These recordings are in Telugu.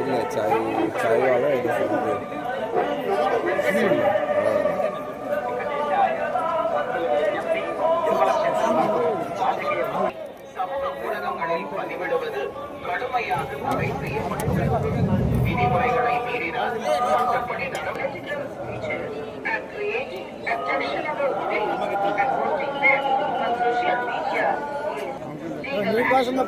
இல்லை ஊடகங்களில் பதிவிடுவது கடுமையாக தடை செய்யப்பட்டுள்ளது விதிமுறைகளை மீறினால் நடவடிக்கை ನೀಕೋಸಮ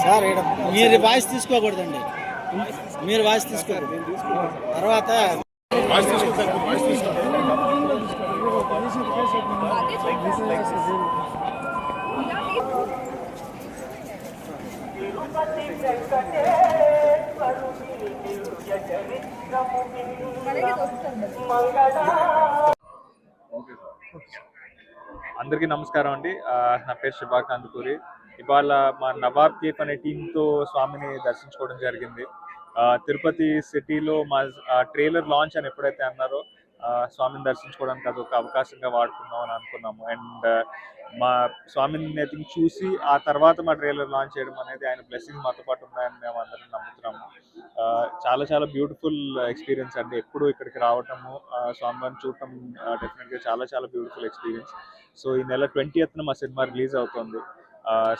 సార్ మీరు వాయిస్ తీసుకోకూడదండి. మీరు వాయిస్ తీసుకోకూడదు. తర్వాత అందరికీ నమస్కారం అండి. ఆ, నా పేరు శుభాకాంత్ పూరి. ఇవాళ మా నవాబ్ కేఫ్ అనే టీంతో స్వామిని దర్శించుకోవడం జరిగింది. ఆ, తిరుపతి సిటీలో మా ట్రైలర్ లాంచ్ అని ఎప్పుడైతే అన్నారో స్వామిని దర్శించుకోవడానికి అదొక అవకాశంగా వాడుకుందాం అని అనుకున్నాము. అండ్ మా స్వామిని ఐ థింక్ చూసి ఆ తర్వాత మా ట్రైలర్ లాంచ్ చేయడం అనేది ఆయన బ్లెస్సింగ్ మాతో పాటు ఉన్నాయని మేము అందరం నమ్ముతున్నాము. ఆ, చాలా చాలా బ్యూటిఫుల్ ఎక్స్పీరియన్స్ అండి. ఎప్పుడు ఇక్కడికి రావటము స్వామివారిని చూడటం డెఫినెట్గా చాలా చాలా బ్యూటిఫుల్ ఎక్స్పీరియన్స్. సో ఈ నెల ట్వంటీ మా సినిమా రిలీజ్ అవుతుంది.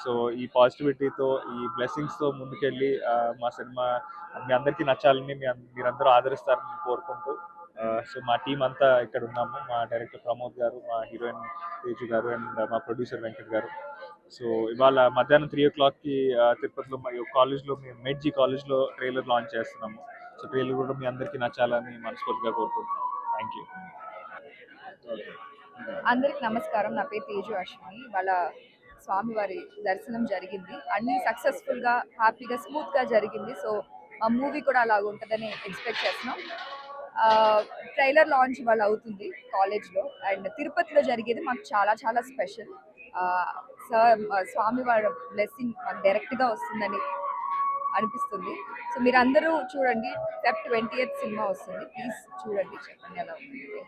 సో ఈ పాజిటివిటీతో ఈ బ్లెస్సింగ్స్తో ముందుకెళ్ళి మా సినిమా మీ అందరికీ నచ్చాలని మీ మీరందరూ ఆదరిస్తారని కోరుకుంటూ సో మా టీం అంతా ఇక్కడ ఉన్నాము. మా డైరెక్టర్ ప్రమోద్ గారు మా హీరోయిన్ తేజు గారు అండ్ మా ప్రొడ్యూసర్ వెంకట్ గారు. సో ఇవాళ మధ్యాహ్నం త్రీ ఓ క్లాక్కి తిరుపతిలో మా కాలేజ్లో మేము మెడ్జీ కాలేజ్లో ట్రైలర్ లాంచ్ చేస్తున్నాము. సో ట్రైలర్ కూడా మీ అందరికీ నచ్చాలని మనస్ఫూర్తిగా కోరుకుంటున్నాం థ్యాంక్ యూ అందరికి నమస్కారం. నా పేరు తేజు అశ్విని. వాళ్ళ స్వామివారి దర్శనం జరిగింది. అన్ని సక్సెస్ఫుల్గా హ్యాపీగా స్మూత్గా జరిగింది. సో ఆ మూవీ కూడా అలాగ ఉంటుందని ఎక్స్పెక్ట్ చేస్తున్నాం. ట్రైలర్ లాంచ్ వాళ్ళు అవుతుంది కాలేజ్లో అండ్ తిరుపతిలో జరిగేది మాకు చాలా చాలా స్పెషల్ సార్ స్వామి వారి బ్లెస్సింగ్ మాకు డైరెక్ట్గా వస్తుందని అనిపిస్తుంది. సో మీరు అందరూ చూడండి. ఫెబ్ ట్వంటీ సినిమా వస్తుంది. ప్లీజ్ చూడండి. చెప్పండి ఎలా ఉంటుంది